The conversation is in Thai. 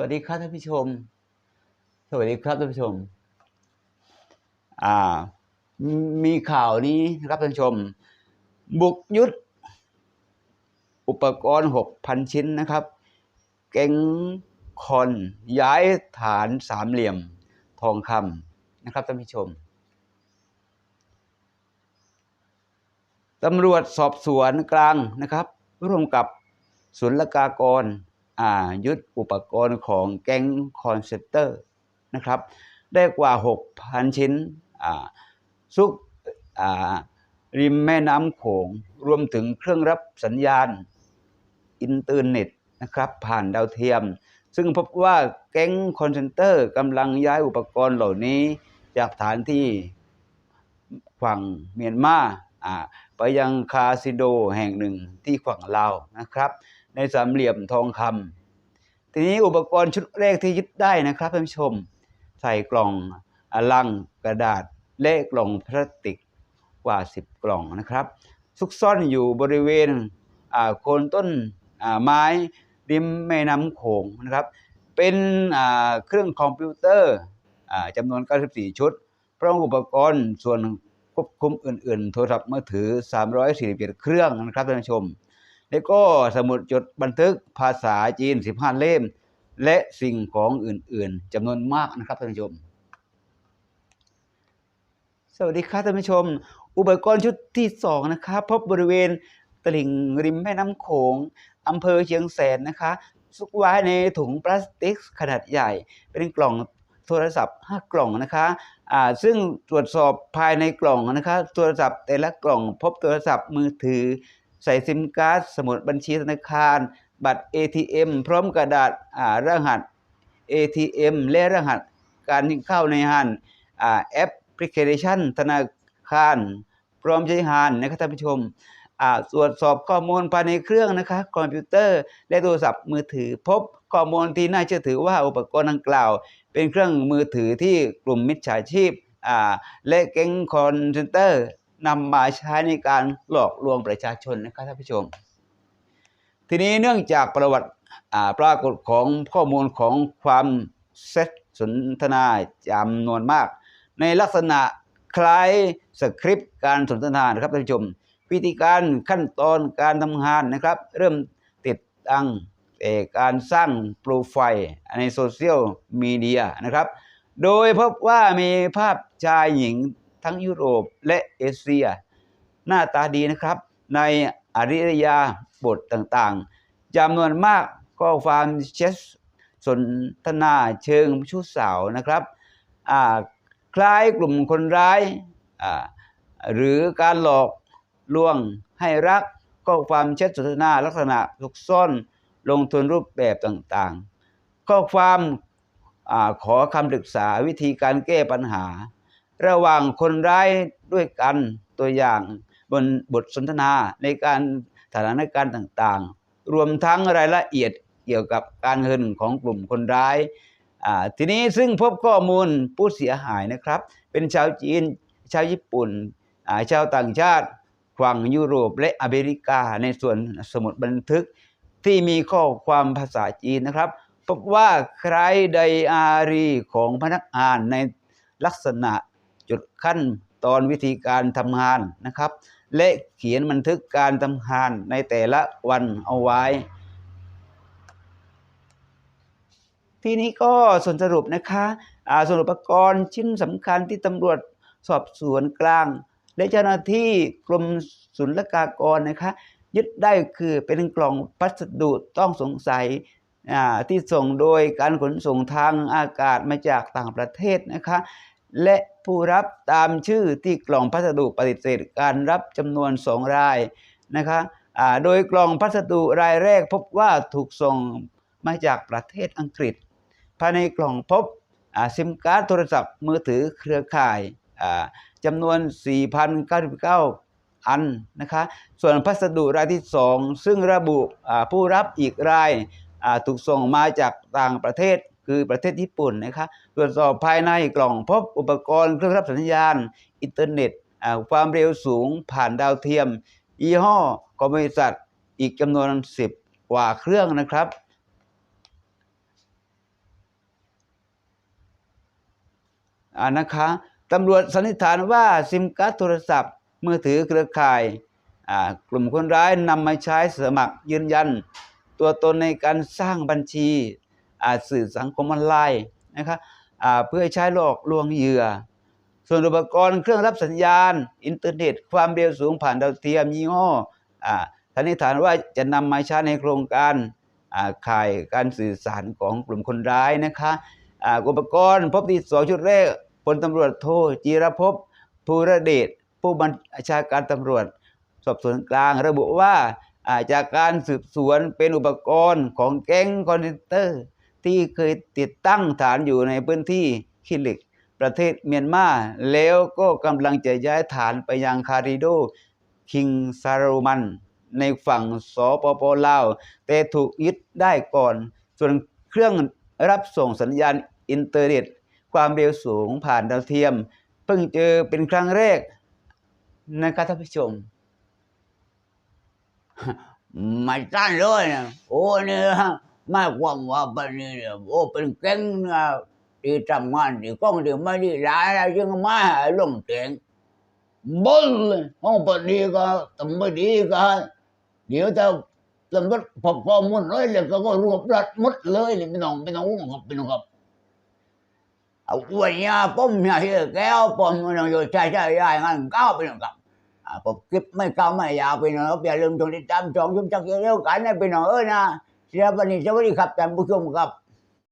วัสดีครับท่านผู้ชม สวัสดีครับท่านผู้ชม อ่า มีข่าวนี้นะครับท่านผู้ชม บุกยุทธอุปกรณ์หกพันชิ้นนะครับ เก๋งคอนย้ายฐานสามเหลี่ยมทองคำนะครับท่านผู้ชมตำรวจสอบสวนกลางนะครับ ร่วมกับศุลกากร ยึดอุปกรณ์ของแก๊งคอนเซนเตอร์นะครับได้กว่า 6,000 ชิ้นซุกริมแม่น้ำโขงรวมถึงเครื่องรับสัญญาณอินเทอร์เน็ตนะครับผ่านดาวเทียม ซึ่งพบว่าแก๊งคอนเซนเตอร์กำลังย้ายอุปกรณ์เหล่านี้ จากฐานที่ฝั่งเมียนมาอ่าไปยังคาสิโดแห่งหนึ่งที่ฝั่งลาวนะครับ ในสามเหลี่ยมทองคำทีนี้อุปกรณ์ชุดแรกที่ยึดได้นะครับท่านผู้ชม ใส่กล่องอลังกระดาษและกล่องพลาสติกกว่า 10 กล่องนะครับ ซุกซ่อนอยู่บริเวณโคนต้นไม้ริมแม่น้ำโขงนะครับ เป็นเครื่องคอมพิวเตอร์อ่าจำนวน 94 ชุด พร้อมอุปกรณ์ส่วนควบคุมอื่น ๆ โทรศัพท์มือถือ 347 เครื่องนะครับท่านผู้ชม แล้วก็สมุดจดบันทึกภาษาจีน 15 เล่ม และสิ่งของอื่นๆจำนวนมากนะครับท่านผู้ชม สวัสดีครับท่านผู้ชม อุปกรณ์ชุดที่สองนะครับพบบริเวณตลิ่งริมแม่น้ำโขงอำเภอเชียงแสนนะคะซุกไว้ในถุงพลาสติกขนาดใหญ่ เป็นกล่องโทรศัพท์ 5 กล่องนะคะอ่าซึ่งตรวจสอบภายในกล่องนะคะโทรศัพท์แต่ละกล่องพบโทรศัพท์มือถือ ใส่ซิมการ์ดสมุดบัญชีธนาคาร บัตร ATM พร้อมกระดาษรหัส ATM และรหัสการเข้าในหันแอปพลิเคชันธนาคาร พร้อมใช้งานนะครับท่านผู้ชมอ่าตรวจสอบข้อมูลภายในเครื่องนะคะคอมพิวเตอร์ และโทรศัพท์มือถือพบข้อมูลที่น่าเชื่อถือว่าอุปกรณ์ดังกล่าว เป็นเครื่องมือถือที่กลุ่มมิจฉาชีพและแก๊งคอนเซนเตอร์ นำมาใช้ในการหลอกลวงประชาชนนะครับท่านผู้ชม ทีนี้เนื่องจากประวัติปรากฏของข้อมูลของความเซตสนทนาจำนวนมาก ในลักษณะคล้ายสคริปต์การสนทนานะครับท่านผู้ชม วิธีการขั้นตอนการทำงานนะครับ เริ่มติดตั้งแต่การสร้างโปรไฟล์ในโซเชียลมีเดียนะครับ โดยพบว่ามีภาพชายหญิง ทั้งยุโรปและเอเชีย หน้าตาดีนะครับ ในอริยาบทต่างๆจำนวนมากก็ความเชสสนทนาเชิงชู้สาวนะครับ คล้ายกลุ่มคนร้าย หรือการหลอกลวงให้รักข้อความแชทสนทนาลักษณะซุกซ่อนลงทุนรูปแบบต่างๆข้อความอขอคำปรึกษาวิธีการแก้ปัญหา ระหว่างคนร้ายด้วยกันตัวอย่างบนบทสนทนาในการสถานการณ์ต่างๆ รวมทั้งรายละเอียดเกี่ยวกับการเงินของกลุ่มคนร้ายทีนี้ซึ่งพบข้อมูลผู้เสียหายนะครับ เป็นชาวจีน ชาวญี่ปุ่นาชาวต่างชาติฝั่งยุโรปและอเมริกาในส่วนสมุดบันทึกที่มีข้อความภาษาจีนนะครับ พบว่าใครไดอารีของพนักงานในลักษณะ จุดขั้นตอนวิธีการทำงานนะครับ และเขียนบันทึกการทำงานในแต่ละวันเอาไว้ ทีนี้ก็ส่วนสรุปนะคะอ่าส่วนอุปกรณ์ชิ้นสำคัญที่ตำรวจสอบสวนกลาง และเจ้าหน้าที่กรมศุลกากรนะคะยึดได้คือเป็นกล่องพัสดุต้องสงสัยอ่าที่ส่งโดยการขนส่งทางอากาศมาจากต่างประเทศนะคะ และผู้รับตามชื่อที่กล่องพัสดุปฏิเสธการรับจำนวนสองรายนะคะโดยกล่องพัสดุรายแรกพบว่าถูกส่งมาจากประเทศอังกฤษ ภายในกล่องพบซิมการ์ดโทรศัพท์มือถือเครือข่ายจำนวน 4,099 อันนะคะ ส่วนพัสดุรายที่ 2 ซึ่งระบุผู้รับอีกรายถูกส่งมาจากต่างประเทศ คือประเทศญี่ปุ่นนะคะตรวจสอบภายในกล่องพบอุปกรณ์เครื่องรับสัญญาณ อินเทอร์เน็ตความเร็วสูงผ่านดาวเทียม ยี่ห้อขบริษัทอีกจำนวน 10 กว่าเครื่องนะครับ อ่านะคะตำรวจสันนิษฐานว่าซิมการ์ดโทรศัพท์ มือถือเครือข่ายกลุ่มคนร้ายนำมาใช้สมัครยืนยัน ตัวตนในการสร้างบัญชี สื่อสังคมออนไลน์นะคะอ่าเพื่อใช้หลอกลวงเหยื่อ ส่วนอุปกรณ์เครื่องรับสัญญาณ อินเทอร์เน็ต ความเร็วสูงผ่านดาวเทียมยี่ห้ออ่าสันนิษฐานว่าจะนำมาใช้ในโครงการข่ายการสื่อสารของกลุ่มคนร้ายนะคะอุปกรณ์พบที่สองชุดแรกพลตำรวจโทจีรภพภูระเดชผู้บัญชาการตำรวจ สอบสวนกลางระบุว่าอ่าจากการสืบสวนเป็นอุปกรณ์ของแก๊งคอนเทนเตอร์ ที่เคยติดตั้งฐานอยู่ในพื้นที่คิลิก ประเทศเมียนมาแล้วก็กำลังจะย้ายฐานไปยังคาริโด คิงซารุมัน ในฝั่งสปปลาว แต่ถูกยึดได้ก่อน ส่วนเครื่องรับส่งสัญญาณอินเทอร์เน็ต ความเร็วสูงผ่านดาวเทียม เพิ่งเจอเป็นครั้งแรกนะครับท่านผู้ชมไม่ตั้นเลยนะโอ้เนี่ย หมายความว่าบันนี้เนี่ยโอ้เป็นแก๊งนะที่ทำงานที่ก้องที่ไม่ได้ร้ายอะไรยังมาห้ลงเตียงบนเลยห้องปดีก็ตำบดีก็เดี๋ยวจะตำรวจพบข้อมูลเลยเลยก็ก็รวบรัดมดเลยเลยพี่น้องพี่น้องครับพี่น้องครับเอาวันนี้ผมเนี่ยเฮียแก้วผมพี่น้องอยู่ใช่ใช่ใช่งั้นก้าวพี่น้องครับผมคลิปไม่ก่าวไม่ยาวไปหน่อยครับอย่าลืมกดติดตามชมชมจักรเร็วกันนะไปหน่อยเอ้ยนะ เสียบันนี้สวัสดีครับท่านผู้ชมครับ